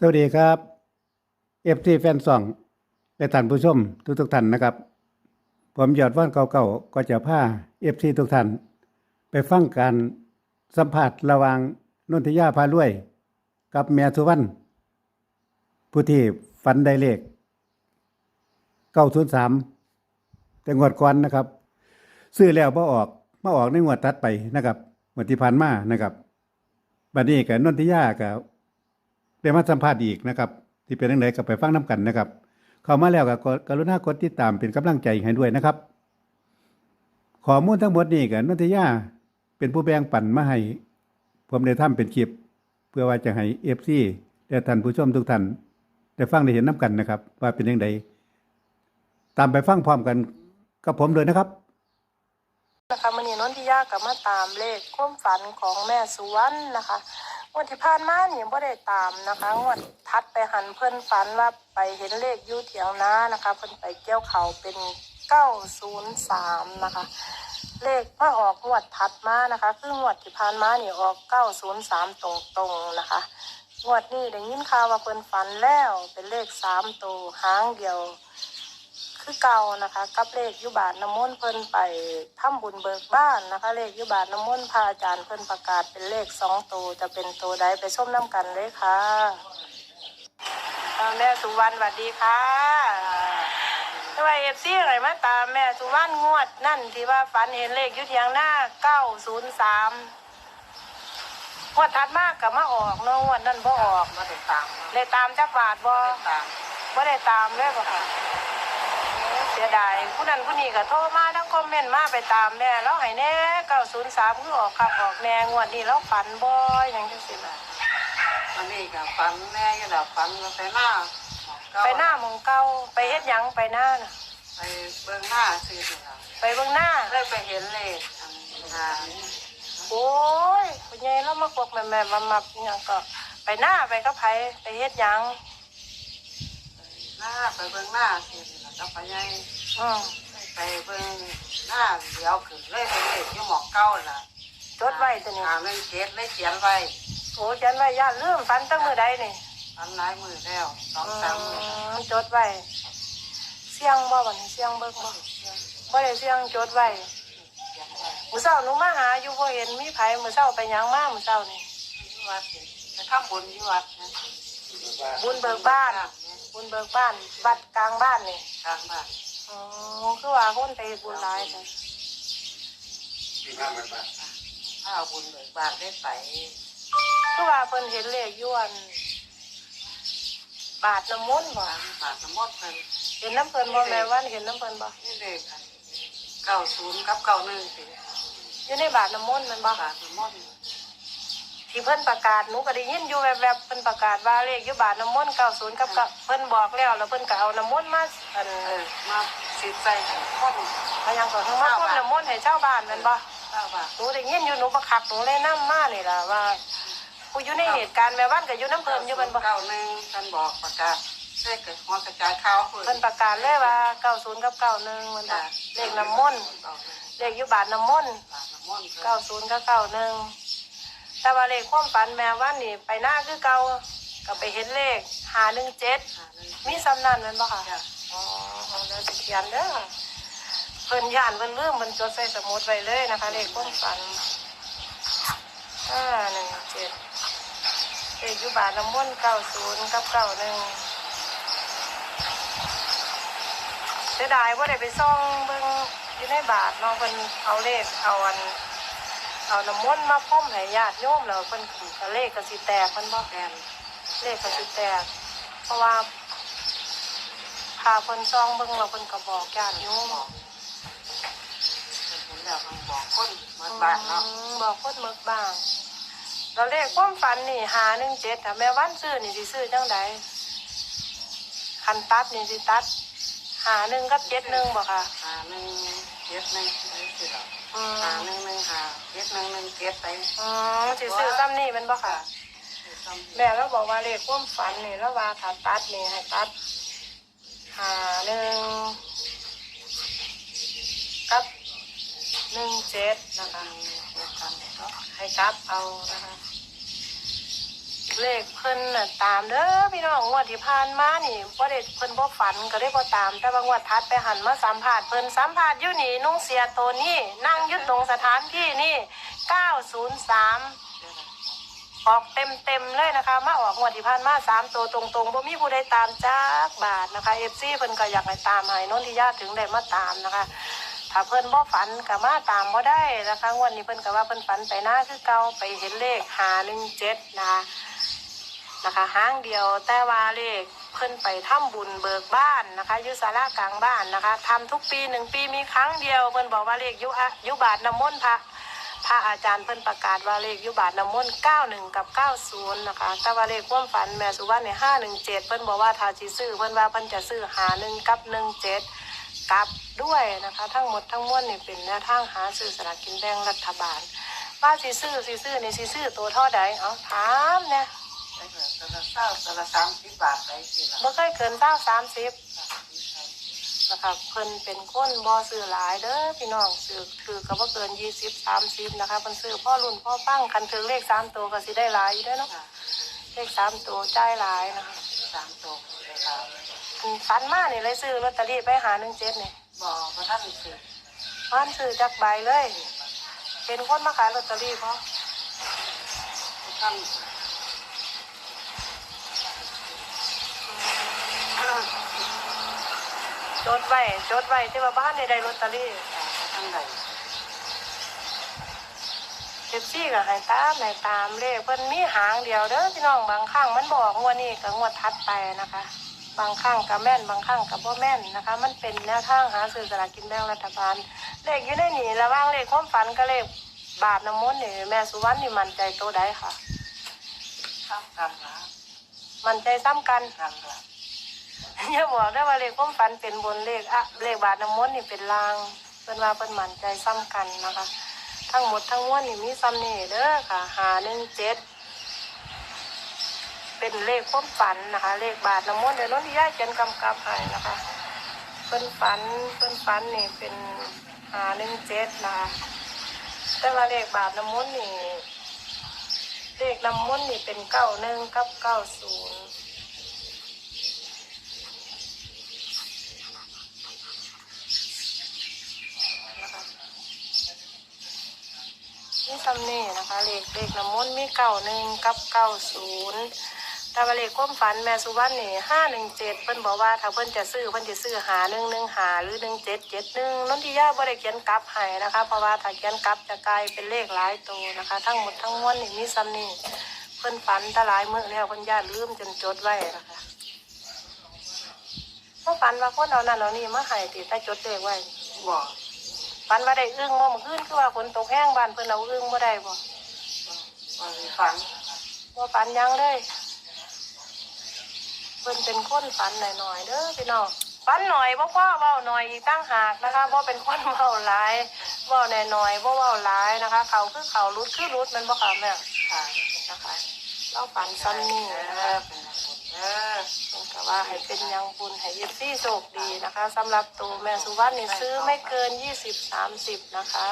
สวัสดีครับเอฟซีแฟนซองและท่านผู้ชมทุกทุกท่านนะครับ ผมยอดว่านเก่าๆก็จะพาเอฟซีทุกท่าน ไปฟังการสัมผัสระหว่างนนทยาพารวยกับแม่สุวรรณผู้ที่ฝันได้เลขเก้าศูนย์สามแต่งวดก่อนนะครับ ซื้อแล้วบ่ออกมาออกในงวดถัดไปนะครับงวดที่ผ่านมานะครับบัดนี้กับนนทยากับ ได้มาสัมภาษณ์อีกนะครับ ที่เป็นจังไดก็ไปฟังน้กันนะครับ เข้ามาแล้วก็กรุณากดติดตามเป็นกำลังใจให้ด้วยนะครับข้อมูลทั้งหมดนี้ก็นนทยาเป็นผู้แบ่งปันมาให้ผมได้ทำเป็นคลิป เพื่อว่าจะให้ FC และท่านผู้ชมทุกท่านได้ฟังได้เห็นน้กันนะครับ ว่าเป็นยังไงตามไปฟังพร้อมกันกับผมเลยนะครับนะคะมันนี่นนทิยากับมาตามเลขความฝันของแม่สุวรรณนะคะ งวดที่ผ่านมานี่บ่ได้ตามนะคะงวดทัดไปหันเพิ่นฝันว่าไปเห็นเลขยู่เถียงนานะคะเพิ่นไปเกี่ยวเขาเป็นเก้าศูนย์สามนะคะ เลขมาออกงวดถัดมานะคะคืองวดที่ผ่านมานี่ออกเก้าศูนย์สามตรงๆนะคะงวดนี้ได้ยินข่าวว่าเพิ่นฝันแล้วเป็นเลขสามตัวหางเดียว คือเก่านะคะ กับเลขอยุบาทน้ำมนต์เพิ่นไปทำบุญเบิกบ้านนะคะ เลขอยุบาทน้ำมนต์พระอาจารย์เพิ่นประกาศเป็นเลขสองตัวจะเป็นตัวใดไปส้มน้ำกันเลยค่ะแม่สุวรรณสวัสดีค่ะทำไมเอฟซีอะไรมาตามแม่สุวรรณงวดนั่นที่ว่าฝันเห็นเลขอยุทยงหน้าเก้าศูนย์สามงวดถัดมากกับมาออกเนาะงวดนั่นบ่ออกมาติดตามเลยตามจักบาทบ่มาติดตามบ่ได้ตามเลยบ่ค่ะเสียดายผู้นั้นผู้นี้ก็โทรมาทั้งคอมเมนต์มาไปตามแน่แล้วให้แน่เก้าศูนย์สามคือออกขับออกแน่งวดนี้แล้วฝันบ่อยอย่างจังสิล่ะวันนี้ก็ฝันแม่อยู่แล้วฝันก็ไปหน้าก็ไปหน้าหมองเก่าไปเฮ็ดหยังไปหน้าน่ะไปเบื้องหน้าซื้อสิครับไปเบิ่งหน้าได้ไปเห็นเลขอันงานโอ้ยผู้ใหญ่แล้วมาพวกแม่แม่มามาอหยังก็ไปหน้าไปกับไผไปเฮ็ดหยังหน้าไปเบื้องหน้าซื้อสิครับ แล้วไปยังอืมไปเบื้องหน้าเดี๋ยวขึ้นเลยไปเลขที่หมอกเก้าล่ะจดไว้ตัวนี้หาเล่นเจ็ดเลยเขียนไว้โอ้ฉันว่าย่านลืมฝันตั้งมื้อใดนี่ฝันหลายมือแล้วสองสามมือแล้วอืมจดไว้เสียงบ่บัดนี้เสียงเบิ่งบ่บ่ได้เสียงจดไว้เขียนไว้มื้อเช้าหนูมาหาอยู่บ่เห็นมีไผมื้อเช้าไปหยังมามื้อเช้านี่ที่วัดสิไปทำบุญที่วัดนะบุญเบิกบ้าน บุญเบิกบ้าน วัดกลางบ้านนี่กลางบ้านอ๋อคือว่าคนไปเฮ็ดบุญหลายจ้ะถ้าเอาบุญเบิกบ้านได้ไปคือว่าเพิ่นเห็นเลขอยวน บาทน้ำมนต์บ่บางบาทน้ำมดเพิ่นเห็นน้ำเพิ่นบ่แม่วันเห็นน้ำเพิ่นบ่นี่เลขเก้าศูนย์กับเก้าหนึ่งสิอยู่ในบาทน้ำมนต์แมันบ่บาทน้ำมด ที่เพิ่นประกาศหนูก็ได้ยินอยู่แวบๆเพิ่นประกาศว่าเลขอยู่บาทน้ำมนต์90กับกับเพิ่นบอกแล้วแล้วเพิ่นก็เอาน้ำมนต์มาอันเออมาสิใจคนมายังก็ทั้งมาพ่นน้ำมนต์ให้ชาวบ้านแม่นบ่เก้าบาทหนูได้ยินอยู่หนูประคักหนูเลยนำมานี่ล่ะว่าผู้อยู่ในเหตุการณ์แม่วันก็อยู่น้ำเพิ่นอยู่แม่นบ่เก้าหนึ่งท่านบอกประกาศเส้เกิดหัวกระจายข่าวเพิ่เพิ่นประกาศเลยว่า90กับ91มันบ่เลขน้ำมนต์เลขอยู่บาทน้ำมนต์บาทน้ำมด90กับ91 แต่ว่าเลขความฝันแม่วันนี่ไปหน้าคือเก่าก็ไปเห็นเลข517มีซ้ำนั้นแม่นบ่ค่ะ อ๋อเดี๋ยวสิเขียนเด้อเพิ่นย่านเพิ่นลืมเพิ่นจดใส่สมุดไว้เลยนะคะ เลขความฝัน517เลขอยู่บาทน้ำมนต์90กับ91เสียดายว่าได้ไปซ่องเบิ่งอยู่ในบาทเนาะเพิ่นเอาเลขเอาอัน เอาน้ำมนต์มาพ่มให้ญาติโยมแล้วเพิ่นก็เลขก็สิแตกเพิ่นบ่แม่นเลขก็สิแตก เพราะว่าพาเพิ่นซ่องเบิ่งแล้วเพิ่นก็บอกญาติโยมเห็นแล้วมันบอกคนเหมือนบ้านเนาะอืมบอกคนหมึกบ้างแล้วเลขความฝันนี่หาหนึ่งเจ็ดถ้าแม่วันซื้อนี่สิซื้อจังใดคันตัดนี่สิตัดหาหนึ่งกับเจ็ดหนึ่งบ่ค่ะ หาหนึ่งเจ็ดหนึ่งได้สิหรอ อืมหาหนึ่งหนึ่งหาเจ็ดหนึ่งหนึ่งเจ็ดไปอืมสิซื้อซ้ำนี่แมันบ่ค่ะ แม่เราบอกว่าเลขความฝันนี่แล้วว่าถ้าตัดนี่ให้ตัดหาหนึ่งกับหนึ่งเจ็ดนะคะ ให้กลับเอานะคะ เลขเพิ่นน่ะตามเด้อพี่น้องงวดที่ผ่านมานี่บ่ได้เพิ่นบ่ฝันก็ได้บ่ตาม แต่บางงวดทัดไปหันมาสัมภาษณ์เพิ่นสัมภาษณ์อยู่นี่นุ่งเสียตัวนี้นั่งอยู่ตรงสถานที่นี่903ออกเต็มเต็มเลยนะคะ มาออกงวดที่ผ่านมาสามตัวตรงๆบ่มีผู้ใดตามจักบาทนะคะเอฟซีเพิ่นก็อยากให้ตามให้นนทิยาถึงได้มาตามนะคะ ถ้าเพิ่นบ่ฝันก็มาตามบ่ได้นะคะงวดนี้เพิ่นก็ว่าเพิ่นฝันไปหน้าคือเก่าไปเห็นเลข517นะคะ นะคะห้างเดียวแต่ว่าเลขเพิ่นไปทำบุญเบิกบ้านนะคะยู่ศาลากลางบ้านนะคะทำทุกปีหนึ่งปีมีครั้งเดียวเพิ่นบอกว่าเลขยุอะยุบาทน้ำมนต์พระพระอาจารย์เพิ่นประกาศว่าเลขยุบาทน้ำมนต์91 กับ 90 นะคะ แต่ว่าเลขความฝันแม่สุวรรณเนี่ย517 เพิ่นบอกว่าถ้าสิซื้อเพิ่นว่าเพิ่นจะซื้อหา1กับ 17 กับด้วยนะคะ ทั้งหมดทั้งมวลเนี่ยเป็นแนวทางหาซื้อสลากกินแบ่งรัฐบาลว่าสิซื้อสิซื้อนี่สิซื้อตัวเท่าใดเอาถามเนี่ย ได้เกิดตัวละเศร้าตัวละสามสิบบาทไปสิละบ่เคยเกิน20 30นะคะเพิ่นเป็นคนบ่ซื้อหลายเด้อพี่น้องซื้อถือก็บ่เกินยี่สิบสามสิบนะคะเพิ่นซื้อพ่อรุ่นพ่อปั้งคันถึงเลขสามตัวก็สิได้หลายอยู่เด้อเนาะค่ะเลขสามตัวจ่ายหลายนะคะสามตัวเวลาอันฝันมานี่เลยซื้อลอตเตอรี่ไปหาหนึ่งเจ็ดนี่บอกว่าท่านสิบ้านซื้อจักใบเลย เป็นคนมาขายลอตเตอรี่เพราะท่าน จดไว้จดไว้ที่ว่าบ้านในได้ลอตเตอรี่ท่านใดเอฟซีก็ให้ตามให้ตามเลขเพิ่นมีหางเดียวเด้อพี่น้องบางครั้งมันบอกงวดนี้กับงวดทัดไปนะคะ บางครั้งก็แม่นบางครั้งก็บ่แม่นนะคะ มันเป็นแนวทางหาซื้อสลากกินแบ่งรัฐบาลเลขอยู่ในนี่ระหว่างเลขความฝันกับเลขบาทน้ำมนต์นี่แม่สุวรรณนี่มั่นใจตัวใดค่ะข้ามกันนะมั่นใจซ้ำกันกันละ อย่าบอกได้ว่าเลขความฝันเป็นบนเลขอะเลขบาทน้ำมนต์นี่เป็นลางเป็นว่าเป็นหมั่นใจซ้ำกันนะคะ ทั้งหมดทั้งมวลนี่มีซ้ำนี่เด้อค่ะหาหนึ่งเจ็ดเป็นเลขความฝันนะคะ เลขบาทน้ำมนต์เดี๋ยวน้องย่าเจนกำกับให้นะคะเป็นฝันเป็นฝันนี่เป็นหาหนึ่งเจ็ดนะคะแต่ว่าเลขบาทน้ำมนต์นี่เลขน้ำมนต์นี่เป็นเก้าหนึ่งกับเก้าศูนย์ นะคะ นี่ซัมเน่นะคะเลขเลขน้ำมนต์มีเก้าหนึ่งกับเก้าศูนย์แต่ว่าเลขความฝันแม่สุวรรณนี่ห้าหนึ่งเจ็ดเพิ่นบอกว่าถ้าเพิ่นจะซื้อเพิ่นจะซื้อหาหนึ่งหนึ่งหาหรือหนึ่งเจ็ดเจ็ดหนึ่งนนทิยาบ่ได้เขียนกลับให้นะคะ เพราะว่าถ้าเขียนกลับจะกลายเป็นเลขหลายตัวนะคะ ทั้งหมดทั้งมวลนี่มีซัมเน่เพิ่นฝันแตหลายมื้อแล้วเพิ่นญาติลืมจนจดไว้นะคะเพราะฝันว่าคนเอานั่นเอานี่มาให้ติแต่จดเลขไว้บอก ฝันว่าได้อึ้งบ่เมื่อคืนคือว่าฝนตกแห้งบ้านเพิ่นเอาอึ้งบ่ได้บ่ว่าฝันบ่ฝันหยังเลยเพิ่นเป็นคนฝันหน่อยๆเด้อพี่น้องฝันหน่อยบ่พอเว้าหน่อยอีกตั้งหากนะคะบ่เป็นคนเว้าหลายเว้าน้อยๆบ่เว้าหลายนะคะ เขาคือเขารุดคือรุดแมันบ่ค่ะแม่ค่ะนะคะเราฝันซ้ำนี่เอนะคะอเป็นบุญเออเพิ่นก็ ว่าให้เป็นยังบุญให้ยิบซี่โชคดีนะคะสำหรับตัวแม่สุวรรณนี่ซื้อไม่เกิน20 30นะคะ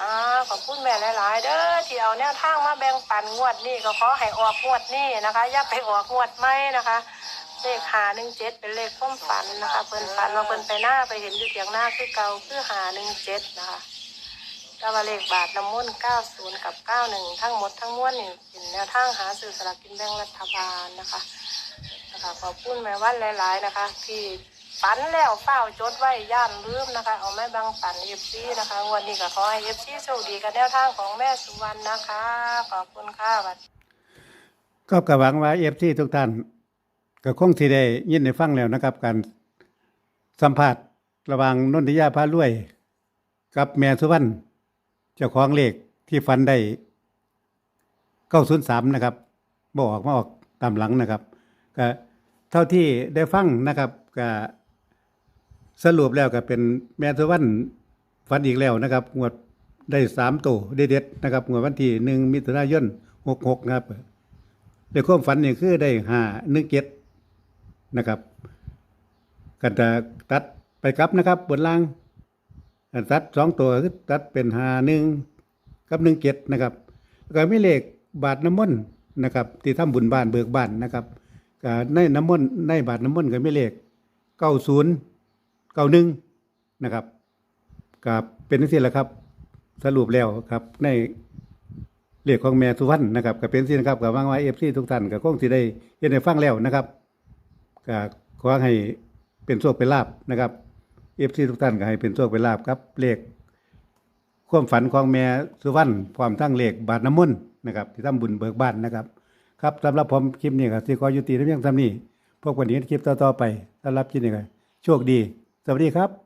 อ่าขอบคุณแม่หลายๆ เด้อที่เอาแนวทางมาแบ่งปันงวดนี้ก็ขอให้ออกงวดนี้นะคะอย่าไปออกงวดไม่นะคะเลขหาหนึ่งเจ็ดเป็นเลขความฝันนะคะเพิ่นฝันว่าเพิ่นไปหน้าไปเห็นอยู่เถียงหน้าคือเก่าคือหาหนึ่งเจ็ดนะคะ แต่ว่าเลขบาทน้ำมนต์เก้าศูนย์กับเก้าหนึ่งทั้งหมดทั้งมวลนี่เป็นแนวทางหาซื้อสลากกินแบ่งรัฐบาลนะคะนะคะขอบคุณแม่วันหลายๆนะคะ ที่ฝันแล้วเฝ้าจดไว้ย่านลืมนะคะ เอาแม่บังฝันเอฟซีนะคะวันนี้ก็ขอให้เอฟซีโชคดีกับแนวทางของแม่สุวรรณนะคะ ขอบคุณค่ะวัสดีก็กระหวังว่าเอฟซีทุกท่านก็คงที่ได้ยินได้ฟังแล้วนะครับ การสัมภาษณ์ระหว่างนนทิยาพารวยกับแม่สุวรรณ เจ้าของเลขที่ฟันได้เก้าศูนย์สามนะครับบออกมาออกตามหลังนะครับก็เท่าที่ได้ฟังนะครับก็สรุปแล้วก็เป็นแม่สวรรณฟันอีกแล้วนะครับงวดได้สามตัวเด็ดๆนะครับงวดวันที่หนึ่งมิถุนายนหกหกนะครับในความฝันนี่คือได้หาหนึ่งเจ็ดนะครับกันจะตัดไปกลับนะครับบนล่าง ตัดสองตัวคือตัดเป็นหาหนึ่งกับหนึ่งเจ็ดนะครับก็มีเลขบาทน้ำมนต์นะครับที่ทำบุญบ้านเบิกบ้านนะครับก็ในน้ำมนต์ในบาทน้ำมนต์ก็มีเลข90 91นย์เก้าหนึ่งนะครับก็เป็นจังซี่แหละครับ สรุปแล้วครับในเลขของแม่สุวรรณนะครับก็เป็นสินะครับก็หวังว่า FC ทุกท่านก็คงสิได้เฮ็ดให้ฟังแล้วนะครับก็ขอให้เป็นโชคเป็นลาภนะครับ เอฟซีทุกท่านก็ให้เป็นโชคเป็นลาบครับเลขความฝันของแม่สุวรรณพร้อมทั้งเลขบาทน้ำมนต์นะครับที่ทำบุญเบิกบ้านนะครับ ครับสำหรับผมคลิปนี้ครับที่ขอยุติในเพียงเท่านี้พบกันในคลิปต่อๆไปสำหรับคลิปนี้ก็โชคดี สวัสดีครับ